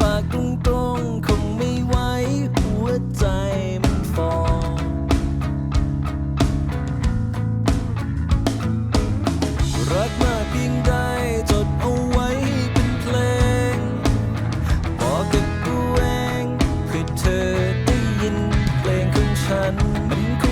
ปากตรงๆคงไม่ไหวหัวใจมันฟองรักมากเพียงใดจดเอาไว้เป็นเพลงบอกกับตัวเองเพื่อเธอได้ยินเพลงของฉันมันคง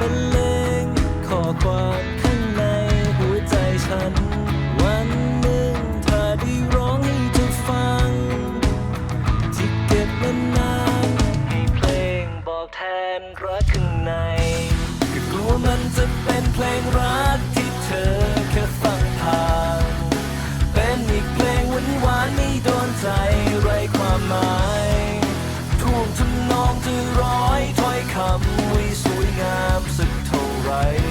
บรรเลงข้อความข้างในหัวใจฉัน วันหนึ่งเธอได้ร้องให้เธอฟัง ที่เก็บมานานให้เพลงบอกแทนรักข้างในก็กลัวมันจะเป็นเพลงรักที่เธอ ท่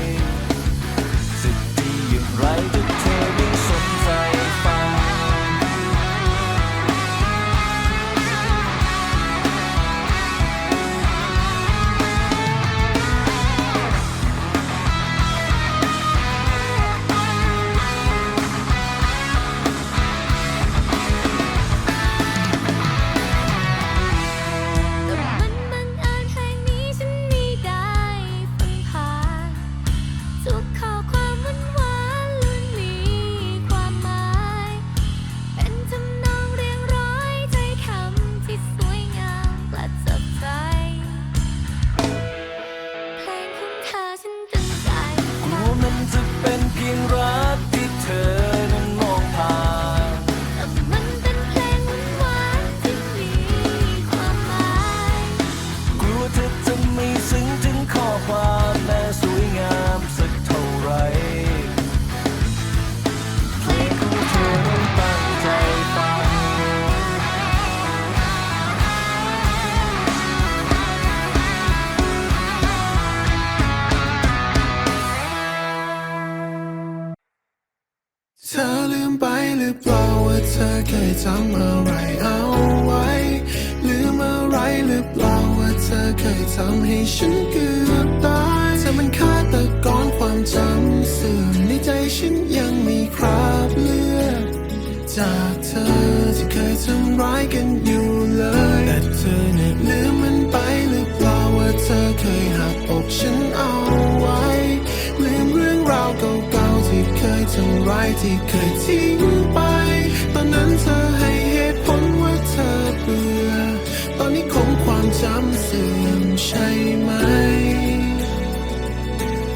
เป็นเพียงรัก ธอเคยทำให้ฉันเกือบตายเธอมันฆาตกรความจำเสื่อมในใจฉันยังมีคราบเลือดจากเธอที่เคยทำร้ายกันอยู่เลย แต่เธอเนี่ยลืมมันไปหรือเปล่าว่าเธอเคยหักอกฉันเอาไว้ ลืมเรื่องราวเก่าๆที่เคยทำร้ายที่เคยทิ้งไป ตอนนั้นเธอ จำเสื่อมใช่ไหม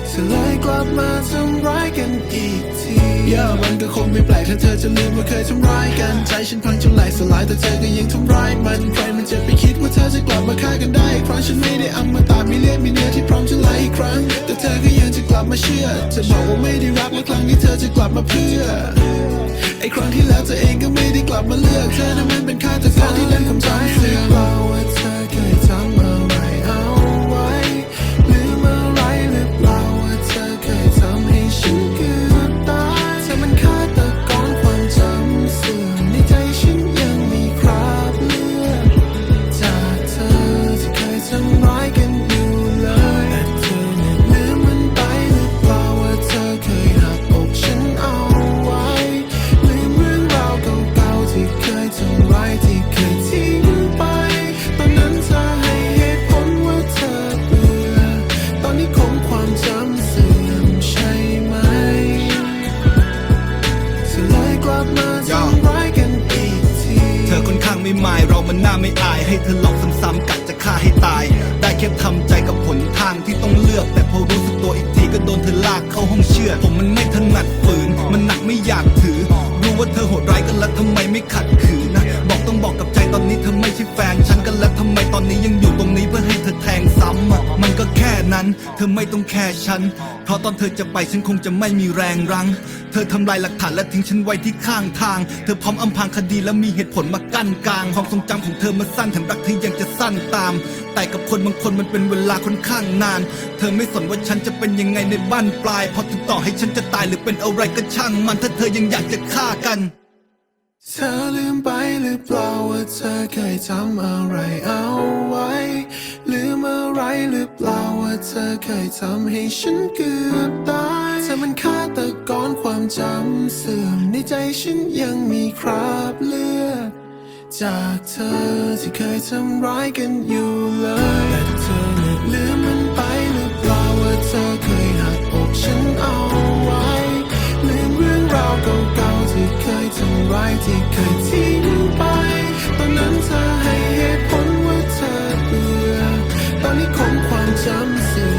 เธอเลยกลับมาทำร้ายกันอีกทีย่ามันก็คงไม่แปลกถ้าเธอจะลืมว่าเคยทำร้ายกันใจฉันพังจนไหลสลายแต่เธอก็ยังทำร้ายมันใครมันจะไปคิดว่าเธอจะกลับมาฆ่ากันได้อีกครั้งฉันไม่ได้อมตะมีเลือดมีเนื้อที่พร้อมจะไหลอีกครั้ง แต่เธอก็ยังจะกลับมาเชื่อเธอบอกว่าไม่ได้รักและครั้งนี้เธอจะกลับมาเพื่อไอ้ครั้งที่แล้วเธอเองก็ไม่ได้กลับมาเลือกเธอนั้นมันเป็นฆาตกรที่เล่นคำจำเสื่อม มายเรามันน่าไม่อาย ให้เธอหลอกซ้ำๆกัดจะฆ่าให้ตาย ได้แค่ทำใจกับผลทางที่ต้องเลือก แต่พอรู้สึกตัวอีกทีก็โดนเธอลากเข้าห้องเชื่อ ผมมันไม่ถนัดฝืน มันหนักไม่อยากถือ รู้ว่าเธอโหดร้ายกันแล้วทำไมไม่ขัดขืน เธอไม่ต้องแค่ฉัน เพราะตอนเธอจะไปฉันคงจะไม่มีแรงรั้ง เธอทำลายหลักฐานและทิ้งฉันไว้ที่ข้างทาง เธอพร้อมอำพรางคดีและมีเหตุผลมากั้นกลาง ความทรงจำของเธอมาสั้นแถมรักเธอยังจะสั้นตาม แต่กับคนบางคนมันเป็นเวลาค่อนข้างนาน เธอไม่สนว่าฉันจะเป็นยังไงในบ้านปลาย เพราะถึงต่อให้ฉันจะตายหรือเป็นอะไรก็ช่างมัน ถ้าเธอยังอยากจะฆ่ากัน เธอลืมไปหรือเปล่าว่าเธอเคยทำอะไรเอาไว้ ลืมอะไรหรือเปล่าว่าเธอเคยทำให้ฉันเกือบตายเธอมันฆาตกรความจำเสื่อมในใจฉันยังมีคราบเลือด จากเธอที่เคยทำร้ายกันอยู่เลยแต่เธอลืมมันไปหรือเปล่าว่าเธอเคยหักอกฉันเอา ร้ายที่เคยทิ้งไป ตอนนั้นเธอให้เหตุผลว่าเธอเบื่อ ตอนนี้คงความจำเสื่อ